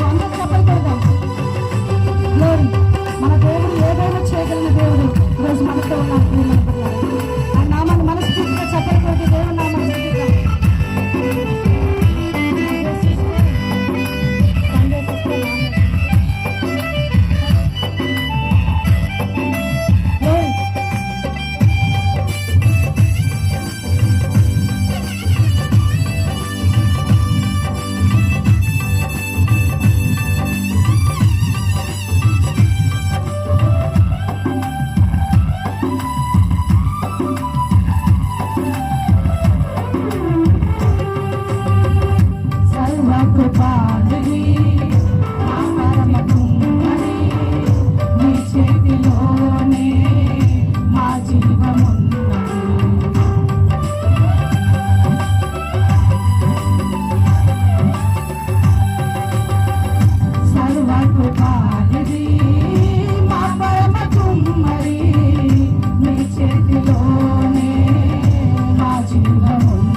అందరూ చప్పలు కొడదాం మన Thank you.